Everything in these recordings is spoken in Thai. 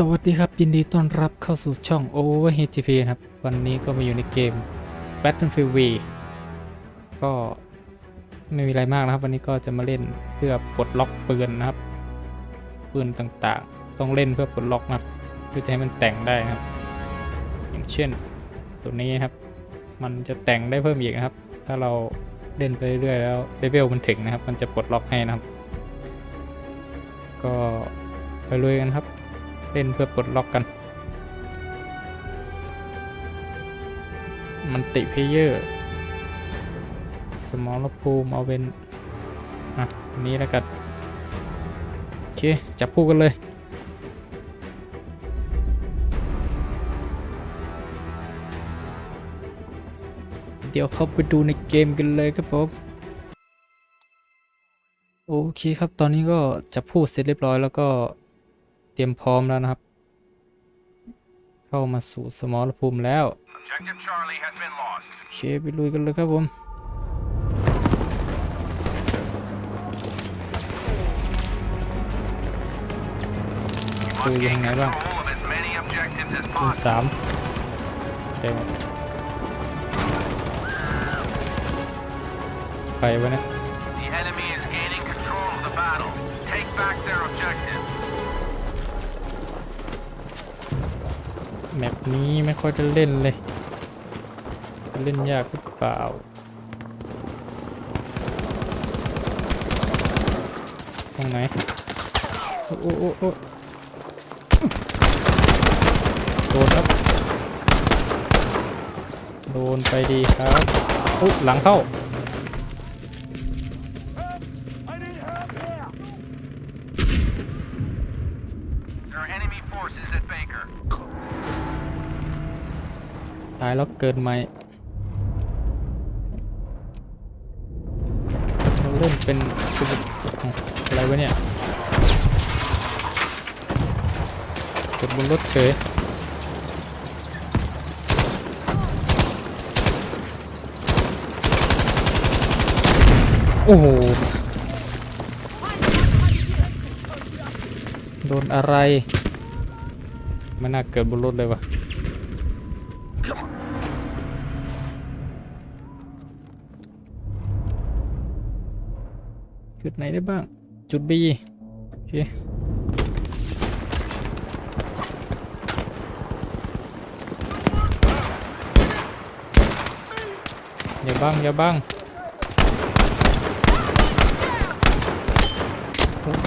สวัสดีครับยินดีต้อนรับเข้าสู่ช่อง Over HGP นะครับ วันนี้ก็มาอยู่ในเกม Battlefield V ก็ไม่มีอะไรมากนะครับ วันนี้ก็จะมาเล่นเพื่อปลดล็อกปืนนะครับ ปืนต่างๆ ต้องเล่นเพื่อปลดล็อกนะครับเพื่อจะให้มันแต่งได้นะครับ อย่างเช่น ตัวนี้นะครับ มันจะแต่งได้เพิ่มอีกนะครับ ถ้าเราเล่นไปเรื่อยๆแล้วเลเวลมันถึงนะครับ มันจะปลดล็อกให้นะครับ ก็ไปลุยกันครับ เล่นเพื่อปลดล็อกกัน มันติเพเยอร์สมอลภูมิเอาเป็นอะนี้แล้วกันโอเค จับคู่กันเลยเดี๋ยวเข้าไปดูในเกมกันเลยครับผมโอเคครับ ตอนนี้ก็จับพูดเสร็จเรียบร้อยแล้วก็ ตรียมพร้อมแล้วนะครับ เข้ามาสู่สมรภูมิแล้ว Objective Charlie has been lost. โอเคไปลุยกันเลยครับผม You Ôi, must gain ยังไงบ้าง control of as many objectives as คูณ possible. สามเดี๋ยวไปวะเนี่ย แมปนี้ไม่ค่อยจะเล่นเลย เล่นยากหรือเปล่าตรงไหน โอ้โอ้โอ้โดนครับ โดนไปดีครับ อุ๊หลังเข้าายแล้วเกิดใหม่เราเล่นเป็นเป็นอ๋อะไรวะเนี่ยเกิดบนรถเฉยโอ้โห โดนอะไรไม่น่าเกิดบนรถเลยวะ จุดไหนได้บ้าง จุด B โอเคอย่าบ้างอย่าบ้าง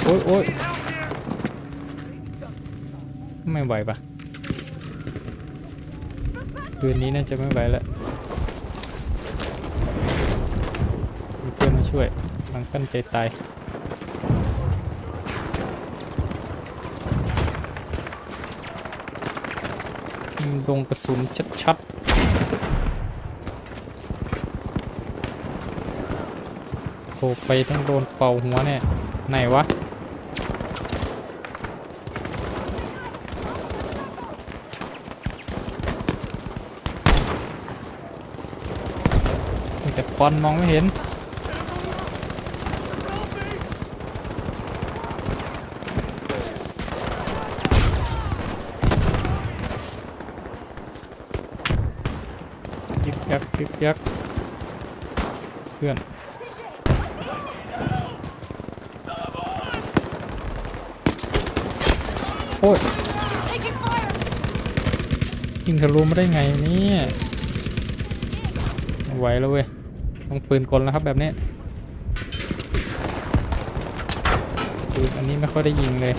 โอ้ยโอ้ยไม่ไหวปะคืนนี้น่าจะไม่ไหวแล้วมีเพื่อนมาช่วย ลังกั้นใจตายยิงลงกระสุนชัดๆโผล่ไปต้องโดนเป่าหัวเนี่ย ไหนวะ แต่ควันมองไม่เห็น ยึก ยักเพื่อนโอ้ยยิงทะลุมาได้ไงเนี่ยไหวแล้วเว้ยต้องปืนกลแล้วครับแบบนี้ปืนอันนี้ไม่ค่อยได้ยิงเลย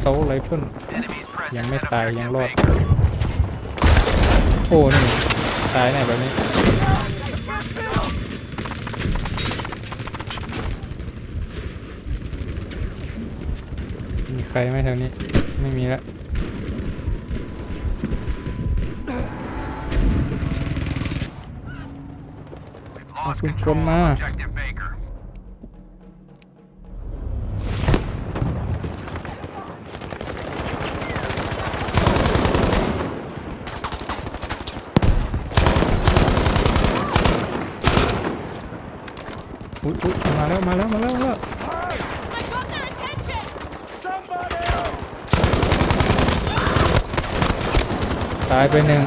โซลไรเฟิล Enemies present Yang may at tayo, objective yang lot. Baker. โอ้นี่ ตายแน่แบบนี้มีใครไหมแถวนี้ ไม่มีแล้ว We've lost Aku control pernah. of objective Baker. มาแล้วมาแล้วมาแล้วมาแล้วตายไปหนึ่ง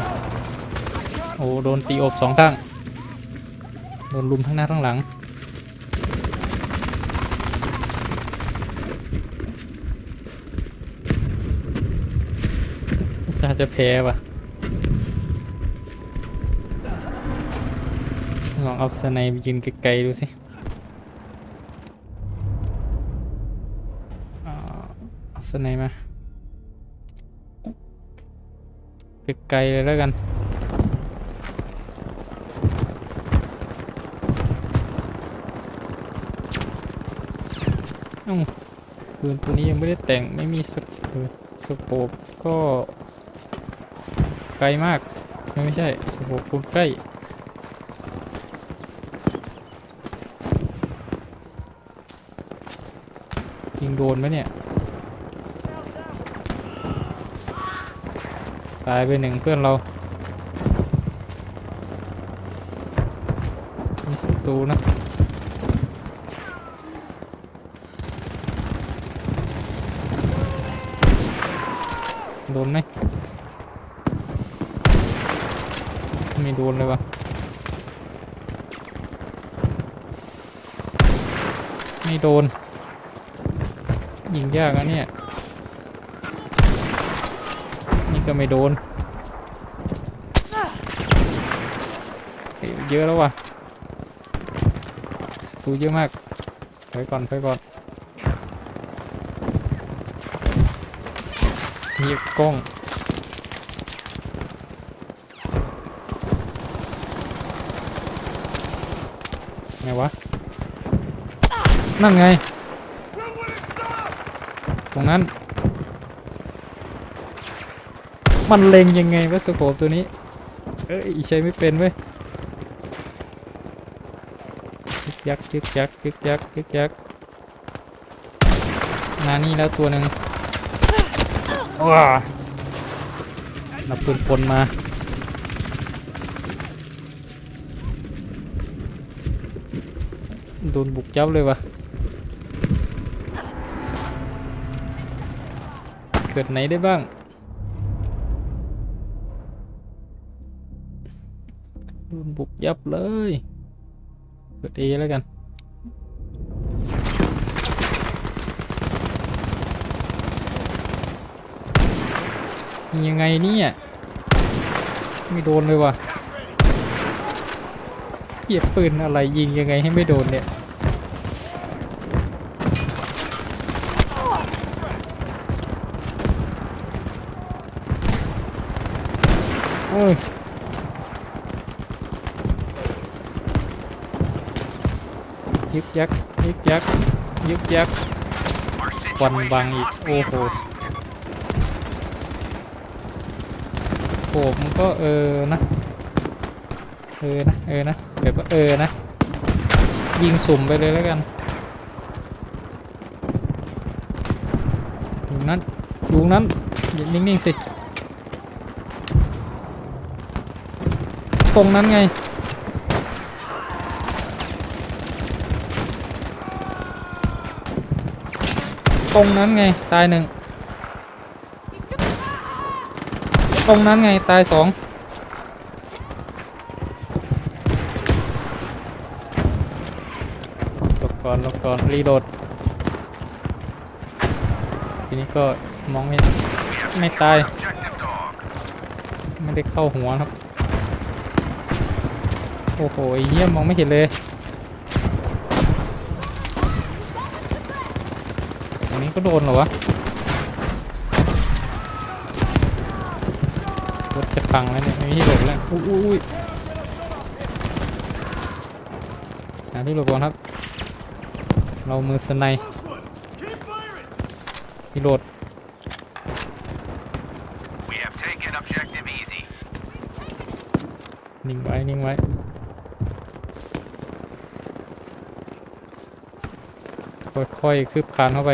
โอ้โดนตีอบสองข้งโดนลุมทั้งหน้าทั้งหลังน่าจะแพ้ว่ะลองเอาสไนยืนไกลๆดูสิอ่า เอาสไนป์มาไกลๆเลยแล้วกันอ้าปืนตัวนี้ยังไม่ได้แต่งไม่มีสเออสโคปก็ไกลมากไม่ใช่สโคปคูณใกล้ยิงโดนไหมเนี่ย ตายไปหนึ่งเพื่อนเรา มีศัตรูนะโดนไหมไม่โดนเลยวะไม่โดนยิงยากอะเนี่ย นี่ ก็ไม่โดน เยอะแล้วว่ะตูเยอะมากไปก่อนไปก่อนมีกล้องไงวะ นั่นไง ตรงนั้น มันเล็งยังไงวะสโคปตัวนี้ เอ้ยใช้ไม่เป็นเว้ยยึกยักยึกยักยึกยักยึกยักมานี่แล้วตัวหนึ่งว้านับปืนปนมาโดนบุกยับเลยวะเกิดไหนได้บ้าง บุกยับเลยเกิดเอแล้วกันยังไงเนี่ยไม่โดนเลยว่ะเหยียบปืนอะไรยิงยังไงให้ไม่โดนเนี่ยโอ้ ยึกยักยึกยักยึกยักควันบังอีก โอ้โหโขบมันก็เออนะ เออนะ เออนะแบบว่าเออนะ ยิงสุ่มไปเลยแล้วกันอยู่นั้นอยู่นั้นอย่านิ่งๆสิ ตรงนั้นไง ตรงนั้นไงตายหนึ่งตรงนั้นไงตายสองหลบก่อนหลบก่อนรีโหลดทีนี้ก็มองไม่ไม่ตาย ไม่ได้เข้าหัวครับ โอ้โหเยี่ยมองไม่เห็นเลยตรงนี้ ก็โดนเหรอวะรถจะพังแล้วเนี่ยไม่มีที่หลบแล้วอุ้ยอุ้ยอุ้ยหาที่หลบก่อนครับ เรามือสไนป์ที่โหลด We have taken objective easy. นิ่งไว้ นิ่งไว้ค่อยๆคืบคลานเข้าไป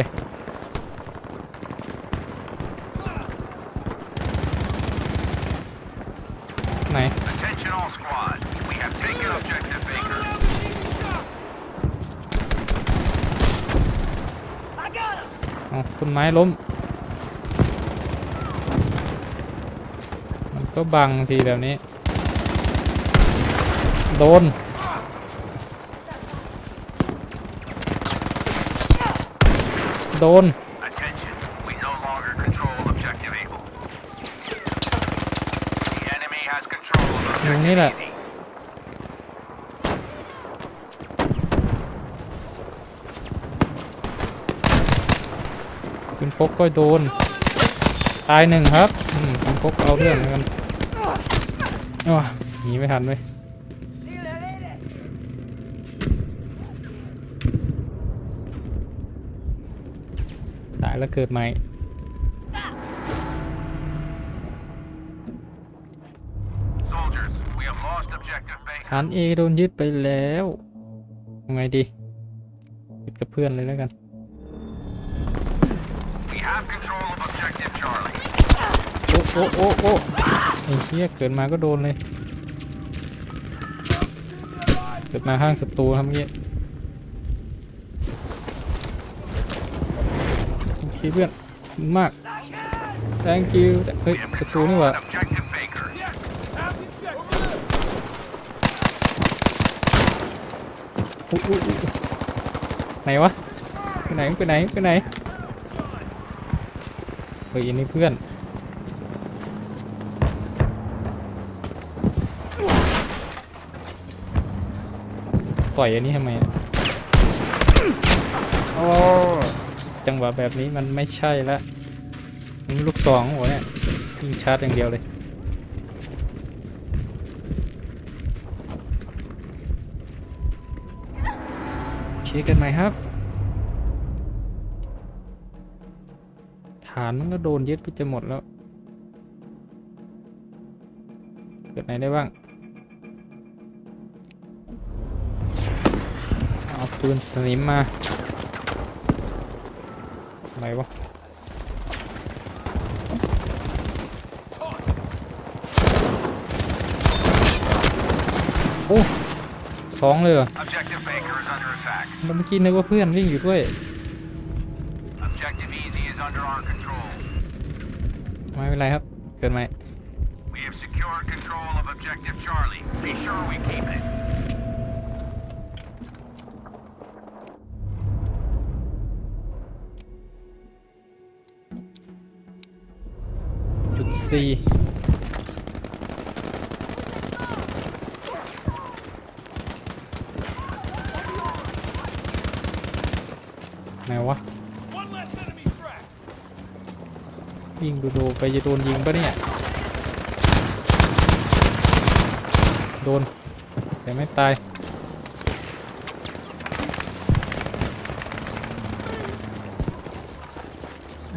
ไหน Attention all squad. We have taken objective Baker. อ๋อ ต้นไม้ล้ม มันก็บังสิแบบนี้ โดน โดน Attention, we no longer control objective Able. The enemy has control of อย่างนี้ objective แหละ Easy. คุณพ กก็โดน ตายหนึ่งครับอืมคุณพกเอาเรื่องเหมือนกันอ้าวหนีไม่ทันเลยตายแล้วเกิดใหม่ Soldiers, we have lost objective Baker. ฐานเอโดนยึดไปแล้วยังไงดียึดกับเพื่อนเลยแล้วกัน โอ้โอ้โอ้ไอ้เหี้ยเกิดมาก็โดนเลย เกิดมาข้างศัตรูครับเมื่อกี้โอเคเพื่อนมาก thank you เฮ้ยศัตรูนี่หว่าไหนวะไปไหนไปไหนไปไหนเฮ้ยอันนี้เพื่อน ต่อยอันนี้ทำไมอะโอ้จังหวะแบบนี้มันไม่ใช่ละมันลูกสองโหัวเนี่ยยิงชาร์จอย่างเดียวเลยโอเคกันไหมครับ ฐานมันก็โดนยึดไปจะหมดแล้ว เกิดไหนได้บ้าง ปืนสนิมมาอะไรวะโอ้สองเลยเหรอ Objective Baker is under attack. แล้วเมื่อกี้นึกว่าเพื่อนวิ่งอยู่ด้วย Objective Easy is under our control. ไม่เป็นไรครับ เกิดไหม We have secured control of objective Charlie. Be sure we keep it. จุดสี่ไหนวะ ยิงดูดูๆไปจะโดนยิงปะเนี่ย โดน แต่ไม่ตาย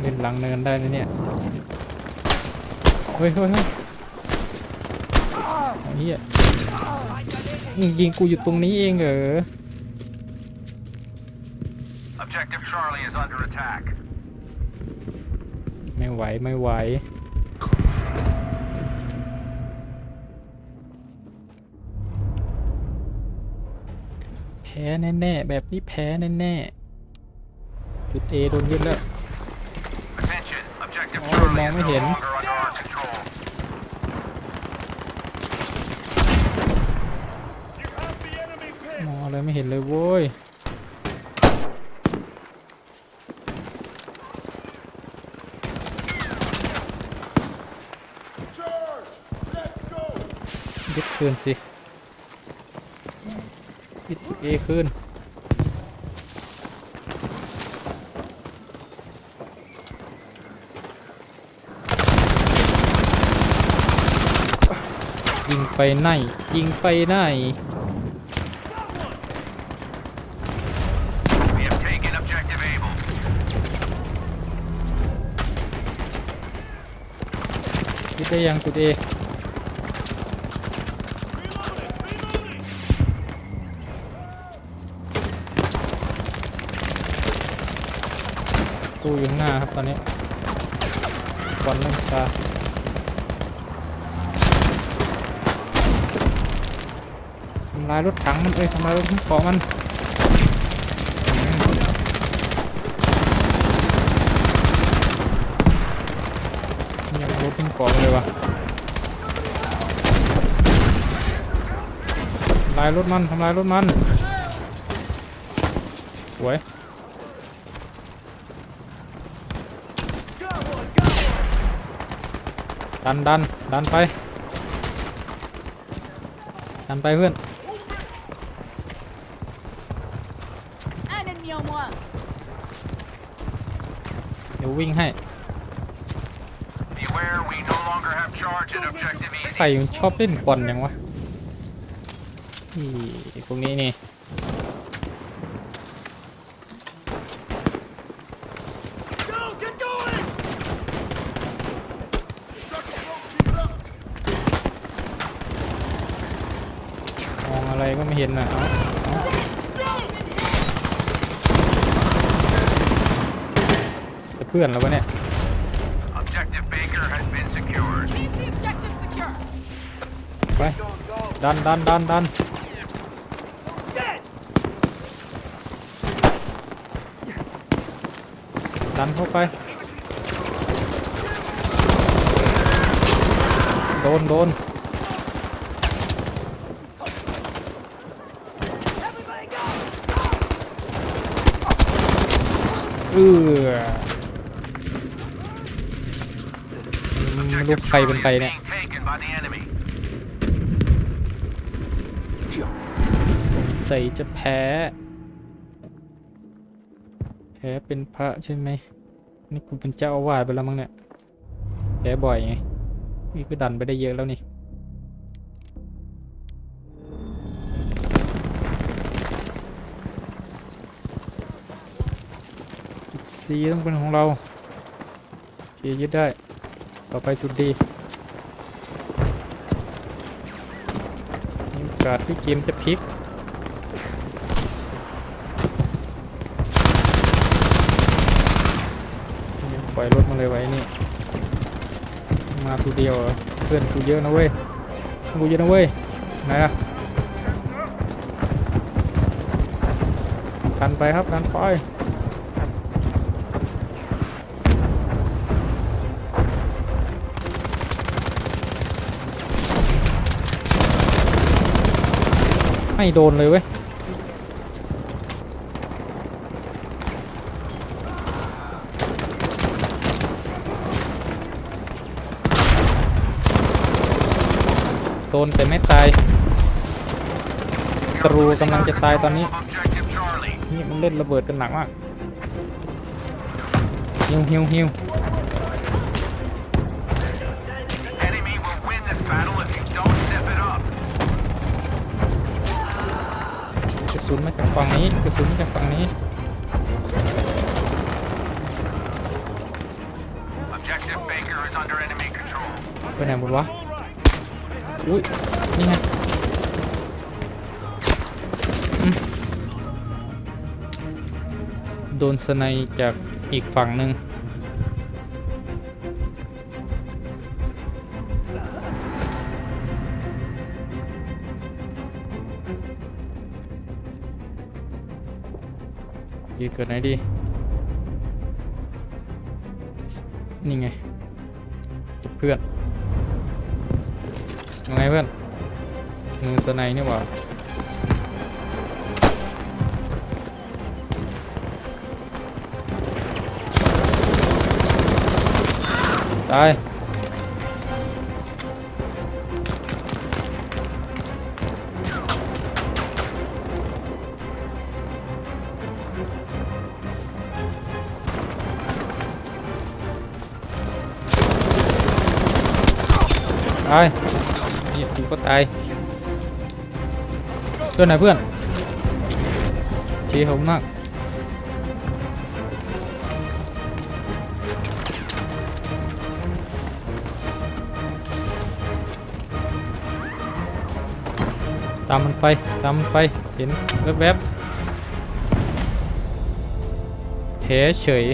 เล่นหลังเนินได้นะเนี่ย เฮ้ยเฮ้ยเฮ้ยเอาเฮียมึงยิงกูอยู่ตรงนี้เองเหรอ Objective Charlie is under attack. ไม่ไหว ไม่ไหว แพ้แน่ๆ แบบนี้แพ้แน่ๆจุด A โดนยึดแล้ว Attention, objective Oh, Charlie is mong no mới มองอะไรไม่เห็นเลยโว้ยยึดคืนสิยึดเอคืน ยิงไปไหนยิงไปไหน We have taken objective Able. ยึดได้ยังจุดเอตู้อยู่ข้างหน้าครับตอนนี้บอลเล่นตา ทำลายรถถังมันเอ้ยทำลายรถเกาะมันยังรถเกาะเลยวะลายรถมันทำลายรถมันสวยดันดันดันไปดันไปเพื่อน ดี๋ยววิ่งให้ Beware, we no longer have charge at objective ใคร easy. มันชอบเล่นบอลยังวะนี่พวกนี้นี่มองอะไรก็ไม่เห็นนะเอาเอาจะเพื่อนแล้ววะเนี่ย Objective Baker has been secured. Keep the objective secure. ไป ดันดันดันดันดันเข้าไป โดนโดนเออ ไม่รู้ Objective ใครเป็น Charlie ใคร is เนี่ย being taken by the enemy. สงสัยจะแพ้ แพ้เป็นพระใช่ไหมนี่กูเป็นเจ้าอาวาสไปแล้วมั้งเนี่ยแพ้บ่อยไงนี่ก็ดันไปได้เยอะแล้วนี่จุดซีต้องเป็นของเราเกียยึดได้ ต่อไปจุดดีมีโอกาสที่เกมจะพลิกปล่อยรถมาเลยไว้นี่ มาตัวเดียวเพื่อนกูเยอะนะเว้ยกูเยอะนะเว้ยไหนล่ะกันไปครับกันไป ไม่โดนเลยเว้ยโดนแต่ไม่ตายตรูกำลังจะตายตอนนี้ นี่มันเล่นระเบิดกันหนักมากฮิวฮิวฮิว กระสุนมาจากฝั่งนี้กระสุนมาจากฝั่งนี้ Objective Baker is under enemy control. ไปไหนหมดวะอุ้ยนี่ไงอืมโดนสไนด์จากอีกฝั่งหนึ่ง ยีเกิดไหนดี นี่ไงกับเพื่อนยังไงเพื่อน มือสไนนี่หว่าตาย ตายนี่กูก็ตายเพื่อนไหนเพื่อนชี้เขามากตามมันไป ตามมันไป เห็นแวบๆแพ้เฉย